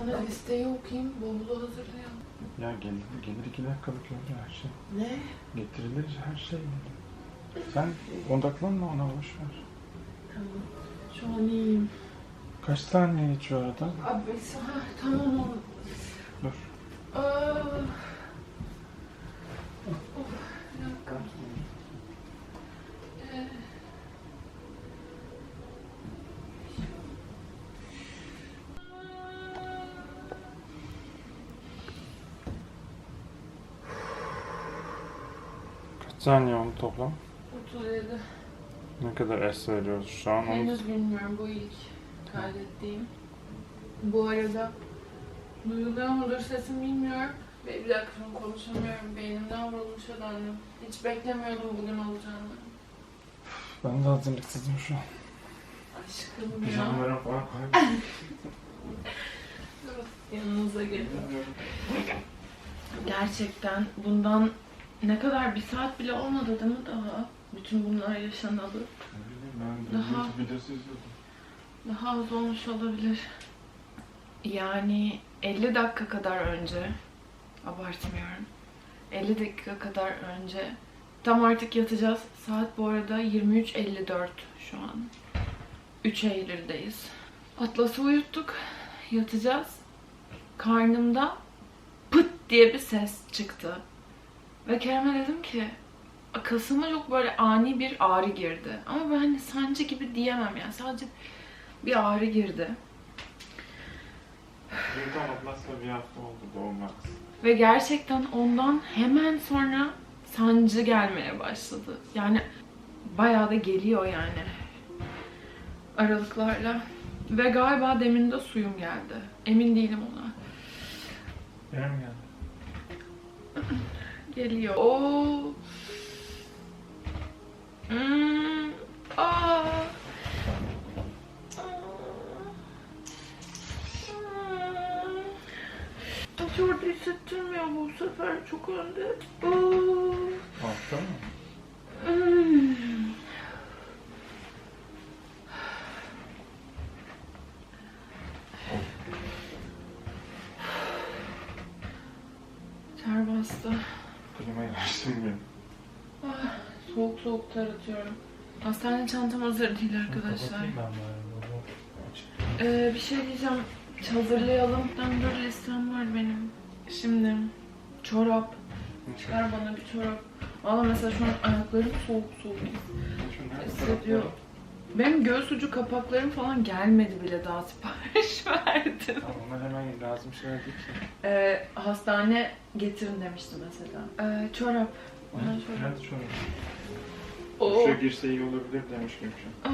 sana listeyi okuyayım. Bavulu hazırlayalım. Ya gelir, gelir iki dakikalık yolda her şey. Ne? Getirilir her şey. Sen odaklanma ona boş ver. Tamam. Şu an iyiyim. Kaç saniye hiç arada? Abi ha, tamam. Dur. Aa. Of, bir dakika. Saniye oldu toplam? 37. Ne kadar es veriyoruz şu an? Onu... Henüz bilmiyorum bu ilk kaydettiğim. Bu arada duyuluyor mudur sesim bilmiyorum. Ve bir dakika şimdi konuşamıyorum. Beynimden vurulmuşa döndüm. Hiç beklemiyordum bugün olacağını. Ben de hazırlıksızım şu an. Aşkım ya. Pijamalarım falan kayboldu. Yanınıza gelin. Gerçekten bundan ne kadar bir saat bile olmadı değil mi daha? Bütün bunlar yaşanalı. Ne bileyim ben de Daha- videosu izliyordum. Daha az olmuş olabilir. Yani 50 dakika kadar önce, abartmıyorum. 50 dakika kadar önce tam artık yatacağız. Saat bu arada 23.54 şu an. 3 Eylül'deyiz. Atlas'ı uyuttuk. Yatacağız. Karnımda pıt diye bir ses çıktı. Ve Kerem'e dedim ki kasıma çok böyle ani bir ağrı girdi. Ama ben hani sancı gibi diyemem yani. Sadece bir ağrı girdi. Burada Atlas'la bir hafta oldu doğmak. Ve gerçekten ondan hemen sonra sancı gelmeye başladı. Yani bayağı da geliyor yani. Aralıklarla. Ve galiba demin de suyum geldi. Emin değilim ona. Benim geldi. Geliyor. Oo. Hmm. Aa. Hiç orada hissettirmiyor bu sefer çok önde. Hafta mı? Hmm. Hastane çantam hazır değil arkadaşlar. Ee, bir şey diyeceğim. Hazırlayalım. Ben böyle listem var benim. Şimdi çorap. Çıkar bana bir çorap. Valla mesela şu an ayaklarım soğuk soğuk hissediyor. Benim göğüs ucu kapaklarım falan gelmedi bile daha sipariş verdim. Onlar hemen lazım şeyler değil ki. Ee, hastane getirin demişti mesela. Ee, çorap. Bana çorap. Evet şöyle. Oo. Şuraya girse iyi olabilir demiş. Aa.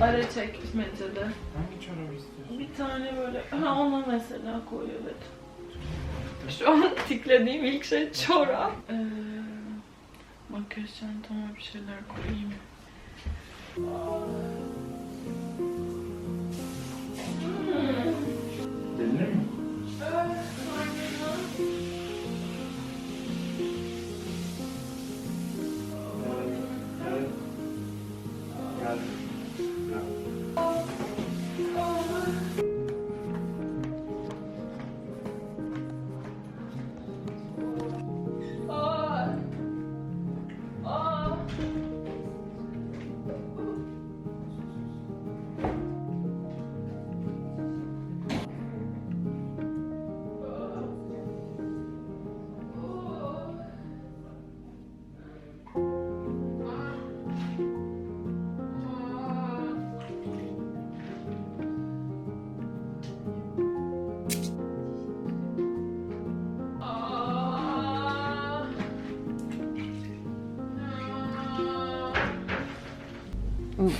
Ara çekmecede. Hangi çorabı istiyorsun? Bir tane böyle, ha ona mesela koy evet. Şu an tiklediğim ilk şey çorap. Ee, makyaj çantama bir şeyler koyayım. Belli mi?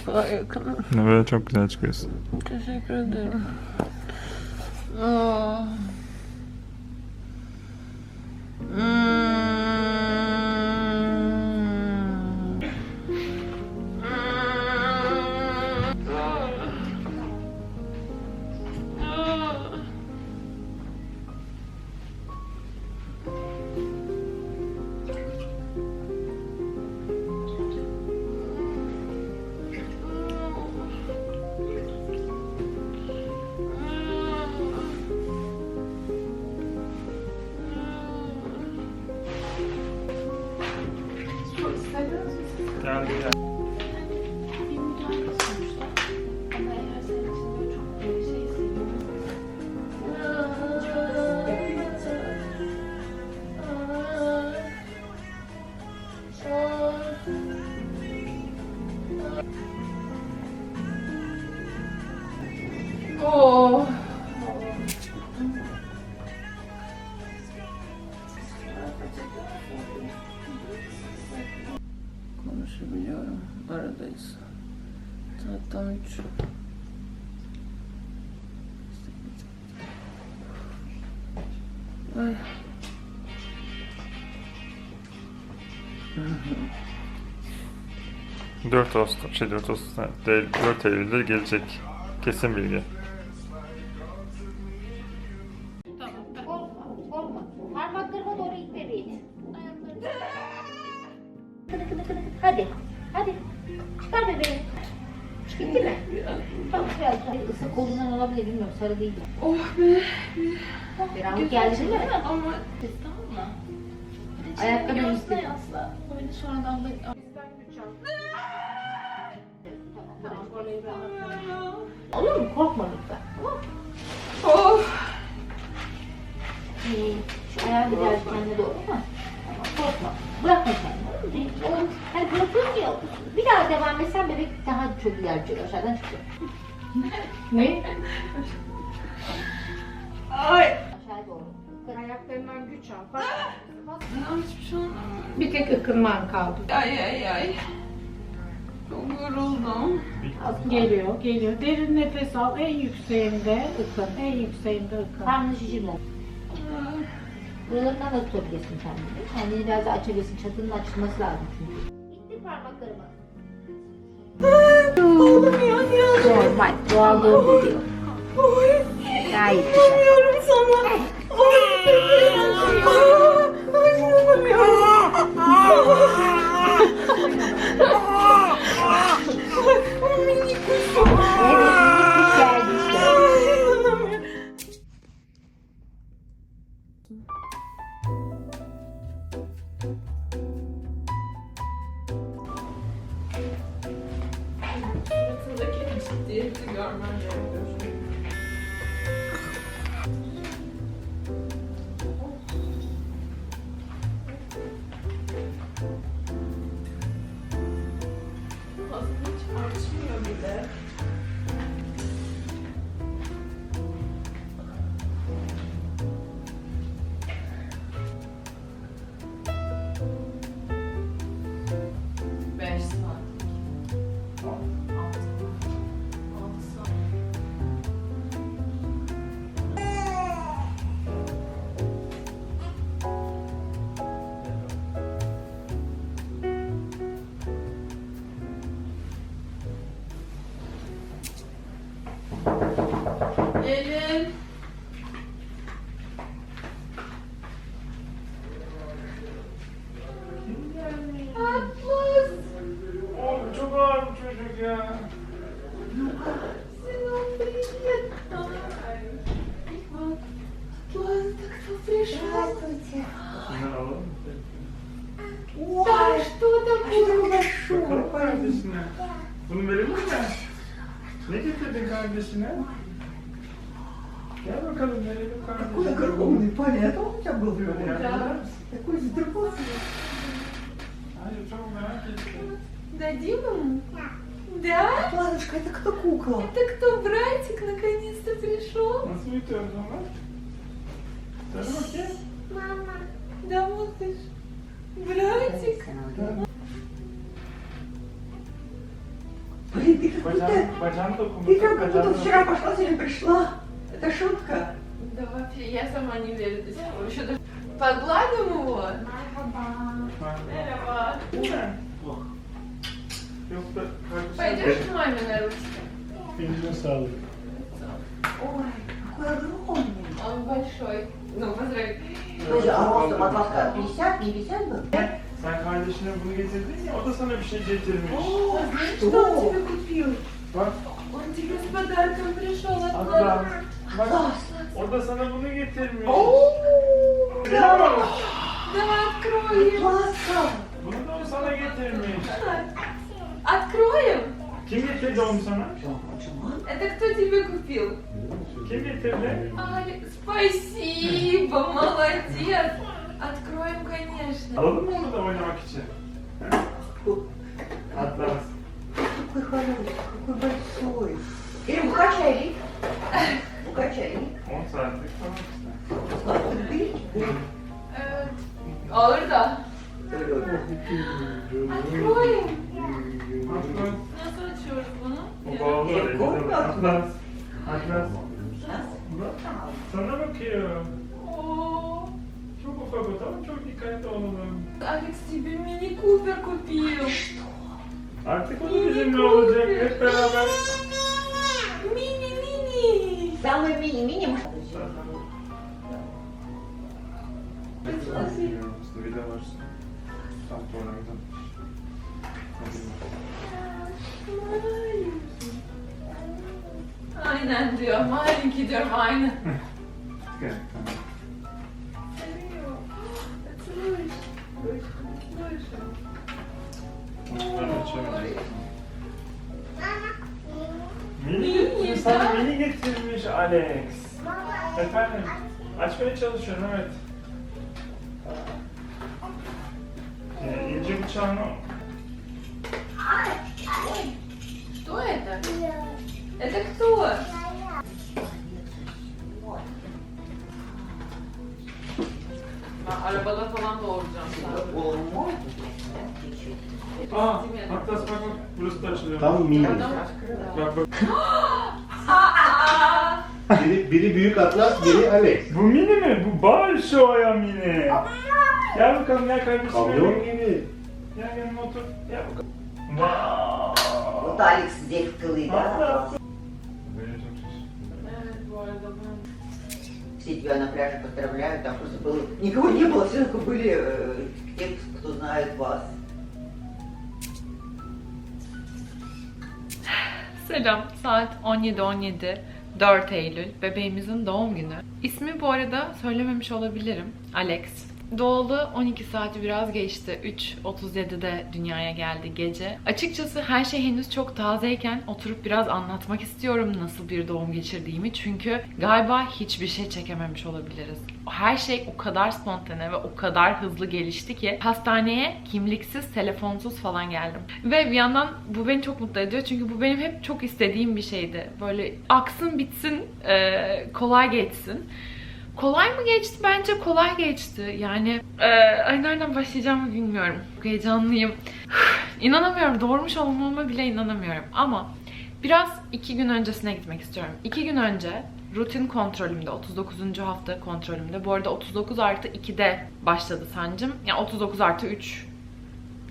Daha yakın. Ne böyle çok güzel çıkıyorsun. Teşekkür ederim. Aa. 4 Ağustos, şey 4 Ağustos değil, 4 Eylül'de gelecek. Kesin bilgi. Parmaklarıma doğru itme beni. Kıdı kıdı. Hadi. Hadi. Çıkar bebeği. Bitti mi? Tamam biraz daha. Sarı değil. Oh be. Ferahlık geldi değil mi? Ama. Tamam mı? Ayakkabı üstü. Yasla istedim. yasla. Böyle sonradan da... Tamam, orayı rahat. Olur mu? Korkma lütfen. Tamam mı? Oh. Ee, Şu ayağını biraz kendine doğru ama. Tamam, korkma. Bırakma kendini. olur mu? Hani bırakıyorsun ya. Bir daha devam etsen bebek daha çok ilerleyecek. Aşağıdan çıkacak. Ne? Ay. Ayaklarından güç al. Bak. Ya hiçbir şey anlamıyorum. Bir tek ıkınman kaldı. Ay ay ay. Çok yoruldum. Geliyor, geliyor. Derin nefes al. En yükseğinde ıkın. En yükseğinde ıkın. Karnını şişirme. Buralarından da tutabilirsin kendini. Kendini biraz daha açabilirsin. Çatının açılması lazım çünkü. İttir parmaklarımı. Oğlum ya ya. Normal. Doğal doğum gidiyor. Gayet güzel. Sana. Oh, Kardeşine. Bunu verelim mi? Ne getirdin kardeşine? Gel bakalım verelim Какой kardeşine. огромный палец, а у тебя был Böyle такой, здоровый. Hayır çok merak ettim. Дадим ему? Да? Ладушка, это кто кукла? Это кто, братик, наконец-то пришел? Nasıl uyutuyoruz onu? Söyle bakayım. Да, малыш. Братик. Блин, ты как будто, ты как будто вчера пошла, сегодня пришла. Это шутка. Да вообще, я сама не верю до сих пор. Еще даже погладим его. Da Пойдешь к маме на? Eline sağlık. Ой, какой огромный. Он большой. Ну. Подожди, а ростом от вас как, 50, не 50 был? Sen kardeşine bunu getirdin ya, o da sana bir şey getirmiş. О, знаешь, что он тебе купил? Bak, Он тебе с подарком пришел от Atlas. мамы. Bak, o da sana bunu getirmiş. О, Biliyor musun? Давай откроем. классно. Bunu da o sana getirmiş. Откроем. Kim getirdi onu sana? Это кто тебе купил? Kim getirdi? Ай, спасибо, молодец. Откроем, конечно. Alalım mı onu da oynamak için? Atlas. Какой хороший, какой большой. Или укачай. Укачай. 10 saatlik falan işte. Смотри. Evet. Olur da. Откроем. Atlas. Nasıl açıyoruz bunu? O bağlı Ya, oraya. korkma. Atlas. Atlas. Bak. Sana bakıyor. О, Çok ufak o tamam çok dikkatli olalım. Алекс тебе мини-купер купил. Artık o da bizimle olacak hep beraber. Мини-мини. Самый мини-мини. Vida var. Tam tornavida. Aynen diyor. Malinki diyorum aynen. açmaya çalışıyorum evet. Ee, ince bıçağını Что это? Это кто? Ben arabada falan doğuracağım sana. Olmaz. Aa, Atlas bak bak, burası da açılıyor. Tam mini. Adam Bak bak. Aa! Biri, biri büyük atlas, biri Alex. Bu mini mi? Bu Balşo'ya mini. Gel bakalım gel kardeşim. Kamyon gel. gibi. Gel yanıma otur. Gel bakalım. Wow. Вот Алекс здесь в тылы, да? Atlas. Böyle çok şaşırdım. Evet bu arada ben... Все тебя на пляже поздравляют, там просто было... Никого не было, все только были э, те, кто знает вас. Selam. Saat 17.17. 4 Eylül. Bebeğimizin doğum günü. İsmi bu arada söylememiş olabilirim. Alex. Doğalı 12 saati biraz geçti. 3.37'de dünyaya geldi gece. Açıkçası her şey henüz çok tazeyken oturup biraz anlatmak istiyorum nasıl bir doğum geçirdiğimi. Çünkü galiba hiçbir şey çekememiş olabiliriz. Her şey o kadar spontane ve o kadar hızlı gelişti ki hastaneye kimliksiz, telefonsuz falan geldim. Ve bir yandan bu beni çok mutlu ediyor. Çünkü bu benim hep çok istediğim bir şeydi. Böyle aksın bitsin, kolay geçsin. Kolay mı geçti? Bence kolay geçti. Yani e, ay nereden başlayacağımı bilmiyorum. Heyecanlıyım. inanamıyorum. Doğurmuş olmama bile inanamıyorum. Ama biraz iki gün öncesine gitmek istiyorum. İki gün önce rutin kontrolümde, 39. hafta kontrolümde. Bu arada 39 artı 2'de başladı sancım. Yani 39 artı 3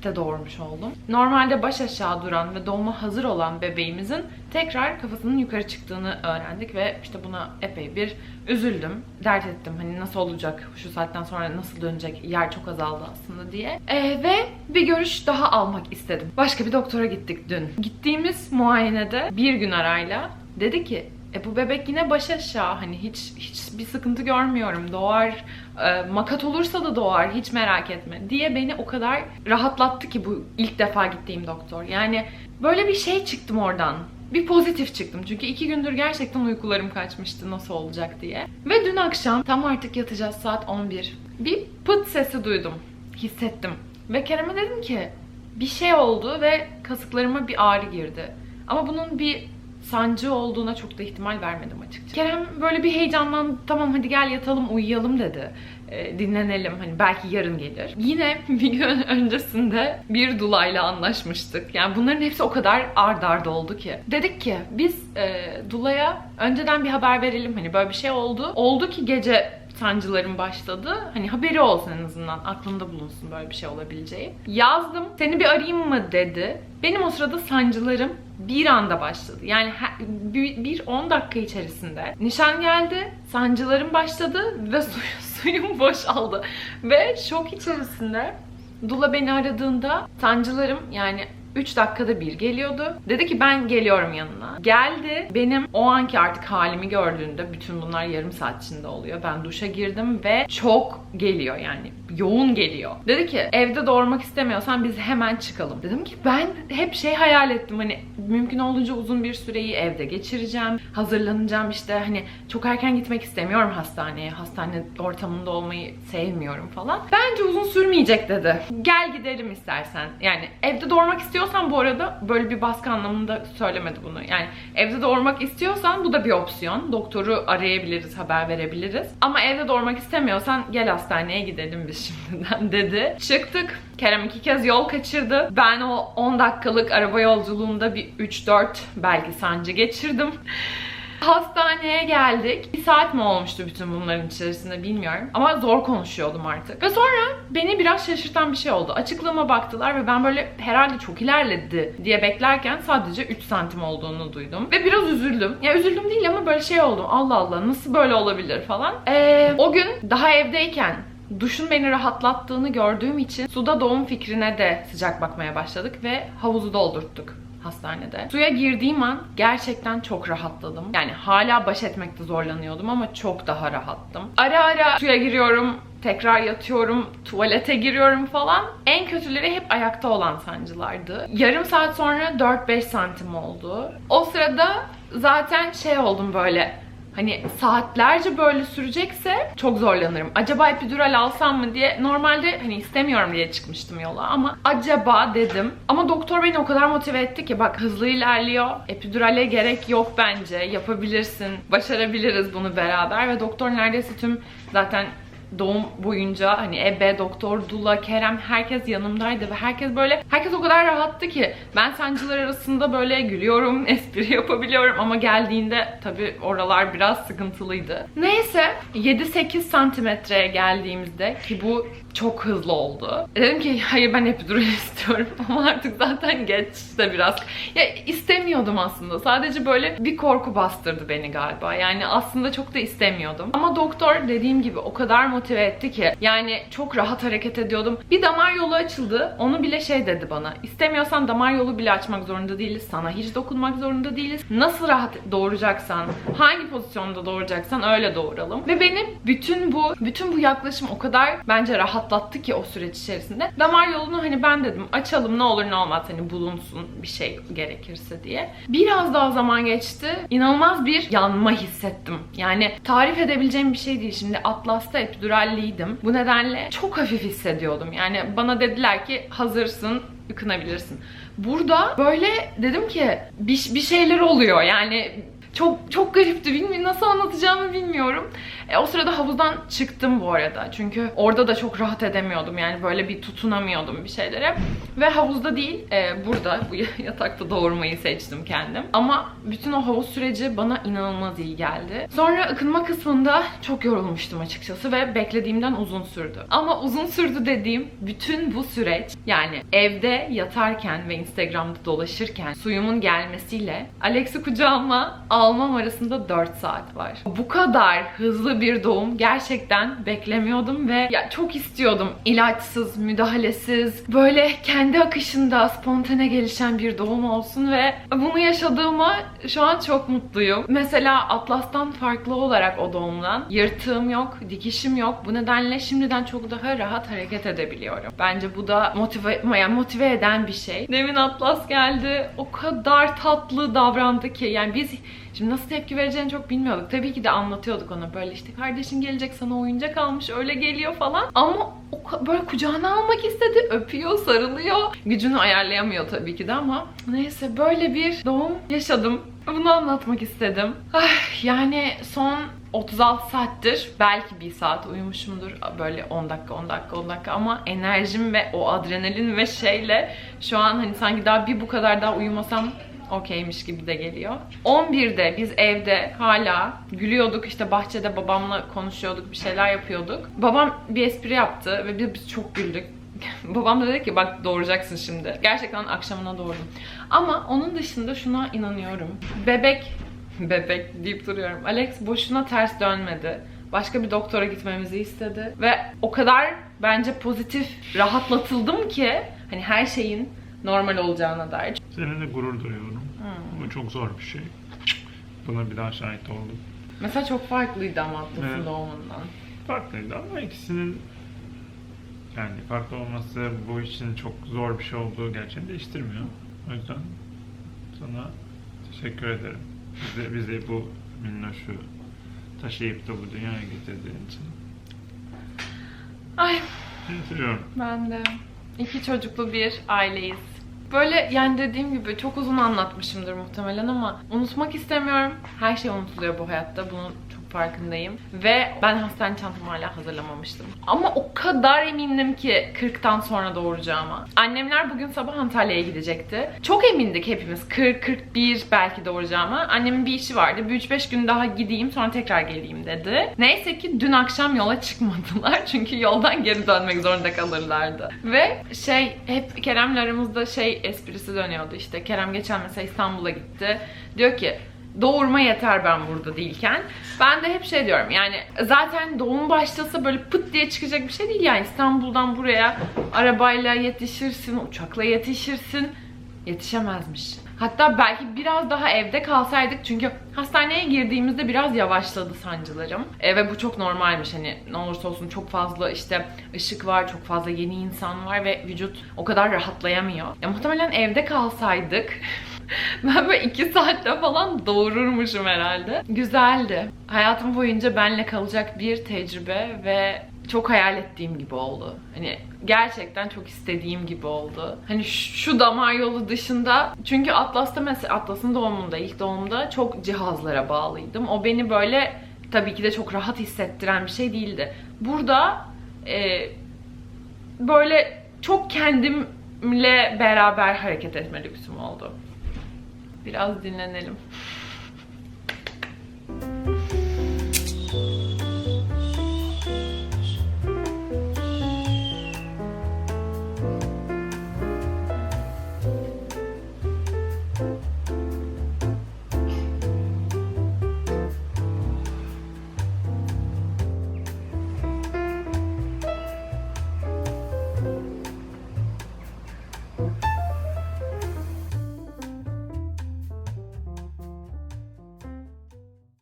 de doğurmuş oldum. Normalde baş aşağı duran ve doğuma hazır olan bebeğimizin tekrar kafasının yukarı çıktığını öğrendik ve işte buna epey bir üzüldüm. Dert ettim hani nasıl olacak, şu saatten sonra nasıl dönecek, yer çok azaldı aslında diye. Ee, ve bir görüş daha almak istedim. Başka bir doktora gittik dün. Gittiğimiz muayenede bir gün arayla dedi ki e bu bebek yine baş aşağı hani hiç hiç bir sıkıntı görmüyorum doğar makat olursa da doğar hiç merak etme diye beni o kadar rahatlattı ki bu ilk defa gittiğim doktor. Yani böyle bir şey çıktım oradan. Bir pozitif çıktım. Çünkü iki gündür gerçekten uykularım kaçmıştı nasıl olacak diye. Ve dün akşam tam artık yatacağız saat 11 bir pıt sesi duydum hissettim. Ve Kerem'e dedim ki bir şey oldu ve kasıklarıma bir ağrı girdi. Ama bunun bir sancı olduğuna çok da ihtimal vermedim açıkçası. Kerem böyle bir heyecanlandı. Tamam hadi gel yatalım uyuyalım dedi. Ee, dinlenelim hani belki yarın gelir. Yine bir gün öncesinde bir Dula'yla anlaşmıştık. Yani bunların hepsi o kadar ard arda oldu ki. Dedik ki biz e, Dula'ya önceden bir haber verelim hani böyle bir şey oldu. Oldu ki gece sancılarım başladı. Hani haberi olsun en azından. Aklında bulunsun böyle bir şey olabileceği. Yazdım. Seni bir arayayım mı dedi. Benim o sırada sancılarım bir anda başladı. Yani bir, bir 10 dakika içerisinde nişan geldi, sancılarım başladı ve suyu, suyum boşaldı. Ve şok içerisinde Dula beni aradığında sancılarım yani 3 dakikada bir geliyordu. Dedi ki ben geliyorum yanına. Geldi. Benim o anki artık halimi gördüğünde bütün bunlar yarım saat içinde oluyor. Ben duşa girdim ve çok geliyor yani. Yoğun geliyor. Dedi ki evde doğurmak istemiyorsan biz hemen çıkalım. Dedim ki ben hep şey hayal ettim hani mümkün olduğunca uzun bir süreyi evde geçireceğim. Hazırlanacağım işte hani çok erken gitmek istemiyorum hastaneye. Hastane ortamında olmayı sevmiyorum falan. Bence uzun sürmeyecek dedi. Gel gidelim istersen. Yani evde doğurmak istiyorsan bu arada böyle bir baskı anlamında söylemedi bunu. Yani evde doğurmak istiyorsan bu da bir opsiyon. Doktoru arayabiliriz, haber verebiliriz. Ama evde doğurmak istemiyorsan gel hastaneye gidelim biz şimdiden dedi. Çıktık. Kerem iki kez yol kaçırdı. Ben o 10 dakikalık araba yolculuğunda bir 3-4 belki sancı geçirdim. Hastaneye geldik. Bir saat mi olmuştu bütün bunların içerisinde bilmiyorum. Ama zor konuşuyordum artık. Ve sonra beni biraz şaşırtan bir şey oldu. Açıklığıma baktılar ve ben böyle herhalde çok ilerledi diye beklerken sadece 3 santim olduğunu duydum. Ve biraz üzüldüm. Ya üzüldüm değil ama böyle şey oldum. Allah Allah nasıl böyle olabilir falan. Ee, o gün daha evdeyken duşun beni rahatlattığını gördüğüm için suda doğum fikrine de sıcak bakmaya başladık ve havuzu doldurttuk hastanede. Suya girdiğim an gerçekten çok rahatladım. Yani hala baş etmekte zorlanıyordum ama çok daha rahattım. Ara ara suya giriyorum, tekrar yatıyorum, tuvalete giriyorum falan. En kötüleri hep ayakta olan sancılardı. Yarım saat sonra 4-5 santim oldu. O sırada zaten şey oldum böyle Hani saatlerce böyle sürecekse çok zorlanırım. Acaba epidural alsam mı diye normalde hani istemiyorum diye çıkmıştım yola ama acaba dedim. Ama doktor beni o kadar motive etti ki bak hızlı ilerliyor. Epidurale gerek yok bence. Yapabilirsin. Başarabiliriz bunu beraber ve doktor neredeyse tüm zaten doğum boyunca hani ebe, doktor, dula, Kerem herkes yanımdaydı ve herkes böyle herkes o kadar rahattı ki ben sancılar arasında böyle gülüyorum, espri yapabiliyorum ama geldiğinde tabii oralar biraz sıkıntılıydı. Neyse 7-8 santimetreye geldiğimizde ki bu çok hızlı oldu. Dedim ki hayır ben epidural istiyorum ama artık zaten geç de biraz. Ya istemiyordum aslında. Sadece böyle bir korku bastırdı beni galiba. Yani aslında çok da istemiyordum. Ama doktor dediğim gibi o kadar motive etti ki. Yani çok rahat hareket ediyordum. Bir damar yolu açıldı. Onu bile şey dedi bana. İstemiyorsan damar yolu bile açmak zorunda değiliz. Sana hiç dokunmak zorunda değiliz. Nasıl rahat doğuracaksan, hangi pozisyonda doğuracaksan öyle doğuralım. Ve beni bütün bu bütün bu yaklaşım o kadar bence rahatlattı ki o süreç içerisinde. Damar yolunu hani ben dedim açalım ne olur ne olmaz hani bulunsun bir şey gerekirse diye. Biraz daha zaman geçti. İnanılmaz bir yanma hissettim. Yani tarif edebileceğim bir şey değil. Şimdi Atlas'ta epiduralliydim. Bu nedenle çok hafif hissediyordum. Yani bana dediler ki hazırsın yıkınabilirsin. Burada böyle dedim ki bir, bir şeyler oluyor yani çok çok garipti. Bilmiyorum nasıl anlatacağımı bilmiyorum. E, o sırada havuzdan çıktım bu arada. Çünkü orada da çok rahat edemiyordum. Yani böyle bir tutunamıyordum bir şeylere. Ve havuzda değil, e, burada bu yatakta doğurmayı seçtim kendim. Ama bütün o havuz süreci bana inanılmaz iyi geldi. Sonra ıkınma kısmında çok yorulmuştum açıkçası ve beklediğimden uzun sürdü. Ama uzun sürdü dediğim bütün bu süreç yani evde yatarken ve Instagram'da dolaşırken suyumun gelmesiyle Alex'i kucağıma almam arasında 4 saat var. Bu kadar hızlı bir doğum gerçekten beklemiyordum ve ya çok istiyordum. İlaçsız, müdahalesiz, böyle kendi akışında spontane gelişen bir doğum olsun ve bunu yaşadığıma şu an çok mutluyum. Mesela Atlas'tan farklı olarak o doğumdan yırtığım yok, dikişim yok. Bu nedenle şimdiden çok daha rahat hareket edebiliyorum. Bence bu da motive, yani motive eden bir şey. Demin Atlas geldi. O kadar tatlı davrandı ki yani biz Şimdi nasıl tepki vereceğini çok bilmiyorduk. Tabii ki de anlatıyorduk ona böyle işte kardeşin gelecek sana oyuncak almış öyle geliyor falan. Ama o böyle kucağına almak istedi. Öpüyor, sarılıyor. Gücünü ayarlayamıyor tabii ki de ama neyse böyle bir doğum yaşadım. Bunu anlatmak istedim. Ah, yani son 36 saattir belki bir saat uyumuşumdur böyle 10 dakika 10 dakika 10 dakika ama enerjim ve o adrenalin ve şeyle şu an hani sanki daha bir bu kadar daha uyumasam okeymiş gibi de geliyor. 11'de biz evde hala gülüyorduk işte bahçede babamla konuşuyorduk bir şeyler yapıyorduk. Babam bir espri yaptı ve biz, çok güldük. Babam da dedi ki bak doğuracaksın şimdi. Gerçekten akşamına doğurdum. Ama onun dışında şuna inanıyorum. Bebek, bebek deyip duruyorum. Alex boşuna ters dönmedi. Başka bir doktora gitmemizi istedi. Ve o kadar bence pozitif rahatlatıldım ki hani her şeyin normal olacağına dair. Seninle gurur duyuyorum. Bu çok zor bir şey. Buna bir daha şahit oldum. Mesela çok farklıydı ama Atlas'ın Evet. doğumundan. Farklıydı ama ikisinin Yani farklı olması bu için çok zor bir şey olduğu gerçeğini değiştirmiyor. O yüzden sana teşekkür ederim. Bize, bize bu minnoşu taşıyıp da bu dünyaya getirdiğin için. Ay Seni seviyorum. ben de. İki çocuklu bir aileyiz. Böyle yani dediğim gibi çok uzun anlatmışımdır muhtemelen ama unutmak istemiyorum. Her şey unutuluyor bu hayatta. Bunun çok farkındayım. Ve ben hastane çantamı hala hazırlamamıştım. Ama o kadar emindim ki 40'tan sonra doğuracağıma. Annemler bugün sabah Antalya'ya gidecekti. Çok emindik hepimiz. 40-41 belki doğuracağıma. Annemin bir işi vardı. Bir 3-5 gün daha gideyim sonra tekrar geleyim dedi. Neyse ki dün akşam yola çıkmadılar. Çünkü yoldan geri dönmek zorunda kalırlardı. Ve şey hep Kerem'le aramızda şey esprisi dönüyordu işte. Kerem geçen mesela İstanbul'a gitti. Diyor ki doğurma yeter ben burada değilken. Ben de hep şey diyorum yani zaten doğum başlasa böyle pıt diye çıkacak bir şey değil yani İstanbul'dan buraya arabayla yetişirsin, uçakla yetişirsin. Yetişemezmiş. Hatta belki biraz daha evde kalsaydık çünkü hastaneye girdiğimizde biraz yavaşladı sancılarım. E, ve bu çok normalmiş hani ne olursa olsun çok fazla işte ışık var, çok fazla yeni insan var ve vücut o kadar rahatlayamıyor. Ya muhtemelen evde kalsaydık ben böyle iki saatte falan doğururmuşum herhalde. Güzeldi. Hayatım boyunca benle kalacak bir tecrübe ve çok hayal ettiğim gibi oldu. Hani gerçekten çok istediğim gibi oldu. Hani şu damar yolu dışında çünkü Atlas'ta mesela Atlas'ın doğumunda ilk doğumda çok cihazlara bağlıydım. O beni böyle tabii ki de çok rahat hissettiren bir şey değildi. Burada e, böyle çok kendimle beraber hareket etme lüksüm oldu. Biraz dinlenelim.